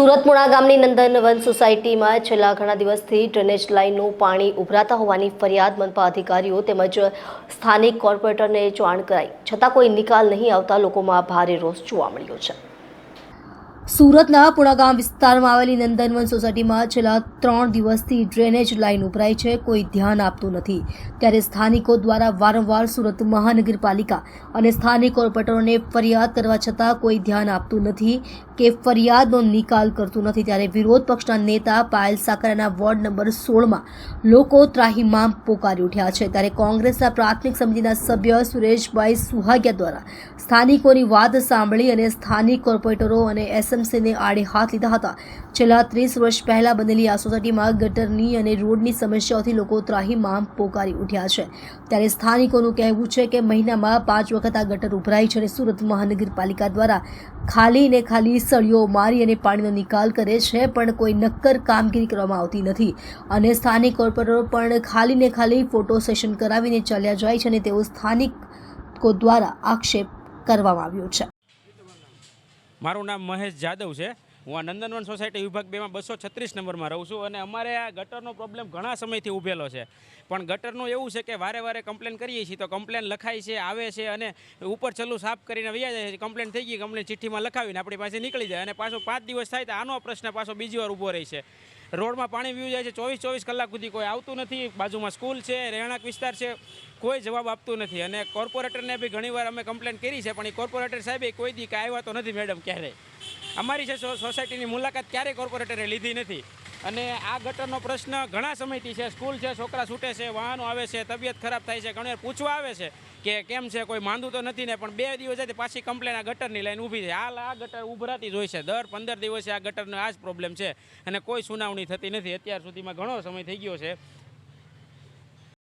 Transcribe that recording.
સુરતપુણા ગામની નંદનવન સોસાયટીમાં છેલ્લા ઘણા દિવસથી ડ્રેનેજ લાઇનનું પાણી ઉભરાતા હોવાની ફરિયાદ મનપા અધિકારીઓ તેમજ સ્થાનિક કોર્પોરેટરને જાણ કરાઈ. છતાં કોઈ નિકાલ નહીં આવતા લોકોમાં ભારે રોષ જોવા મળ્યો છે. સુરતના પુણાગામ વિસ્તારમાં આવેલી નંદનવન સોસાયટીમાં છેલ્લા ત્રણ દિવસથી ડ્રેનેજ લાઇન ઉભરાઈ છે. કોઈ ધ્યાન આપતું નથી. ત્યારે સ્થાનિકો દ્વારા વારંવાર સુરત મહાનગરપાલિકા અને સ્થાનિક કોર્પોરેટરોને ફરિયાદ કરવા છતાં કોઈ ધ્યાન આપતું નથી કે ફરિયાદનો નિકાલ કરતું નથી. ત્યારે વિરોધ પક્ષના નેતા પાયલ સાકરાના વોર્ડ નંબર સોળમાં લોકો ત્રાહિમામ પોકારી ઉઠ્યા છે. ત્યારે કોંગ્રેસના પ્રાથમિક સમિતિના સભ્ય સુરેશભાઈ સુહાગિયા દ્વારા સ્થાનિકોની વાત સાંભળી અને સ્થાનિક કોર્પોરેટરો અને એસએમસીને આડે હાથ લીધા હતા. છેલ્લા ત્રીસ વર્ષ પહેલાં બનેલી આ સોસાયટીમાં ગટરની અને રોડની સમસ્યાઓથી લોકો ત્રાહીમામ પોકારી ઉઠ્યા છે. ત્યારે સ્થાનિકોનું કહેવું છે કે મહિનામાં પાંચ વખત આ ગટર ઉભરાય છે અને સુરત મહાનગરપાલિકા દ્વારા ખાલી ને ખાલી સળીઓ મારી અને પાણીનો નિકાલ કરે છે, પણ કોઈ નક્કર કામગીરી કરવામાં આવતી નથી. અને સ્થાનિક કોર્પોરેટરો પણ ખાલી ને ખાલી ફોટો સેશન કરાવીને ચાલ્યા જાય છે અને તેઓ સ્થાનિકો દ્વારા આક્ષેપ કરવામાં આવ્યો છે. મારું નામ મહેશ જાદવ છે. હું આ નંદનવન સોસાયટી વિભાગ બેમાં બસો છત્રીસ નંબરમાં રહું છું અને અમારે આ ગટરનો પ્રોબ્લેમ ઘણા સમયથી ઊભેલો છે. પણ ગટરનું એવું છે કે વારે વારે કમ્પ્લેન કરીએ છીએ તો કમ્પ્લેન લખાય છે, આવે છે અને ઉપર છેલ્લું સાફ કરીને વ્યા જાય છે. કમ્પ્લેન થઈ ગઈ કમ્પ્લેન ચિઠ્ઠીમાં લખાવીને આપણી પાસે નીકળી જાય અને પાછો પાંચ દિવસ થાય તો આનો પ્રશ્ન પાછો બીજી વાર ઊભો રહે છે. રોડમાં પાણી વ્યૂ જાય છે. ચોવીસ ચોવીસ કલાક સુધી કોઈ આવતું નથી. બાજુમાં સ્કૂલ છે, રહેણાંક વિસ્તાર છે. કોઈ જવાબ આપતું નથી. અને કોર્પોરેટરને બી ઘણીવાર અમે કમ્પ્લેન કરી છે, પણ એ કોર્પોરેટર સાહેબે કોઈ દી કાંઈ આવ્યા નથી મેડમ ક્યારેય. અમારી છે સોસાયટીની મુલાકાત ક્યારેય કોર્પોરેટરે લીધી નથી. અને આ ગટરનો પ્રશ્ન ઘણા સમયથી છે. સ્કૂલ છે, છોકરા છૂટે છે, વાહનો આવે છે, તબિયત ખરાબ થાય છે. ઘણી પૂછવા આવે છે કે કેમ છે, કોઈ માંદું તો નથી ને, પણ બે દિવસ જાય પાછી કમ્પ્લેન આ ગટરની લાઈન ઊભી છે. હાલ આ ગટર ઉભરાતી જ હોય છે. દર પંદર દિવસે આ ગટરનો આ જ પ્રોબ્લેમ છે. અને કોઈ સુનાવણી થતી નથી. અત્યાર સુધીમાં ઘણો સમય થઈ ગયો છે.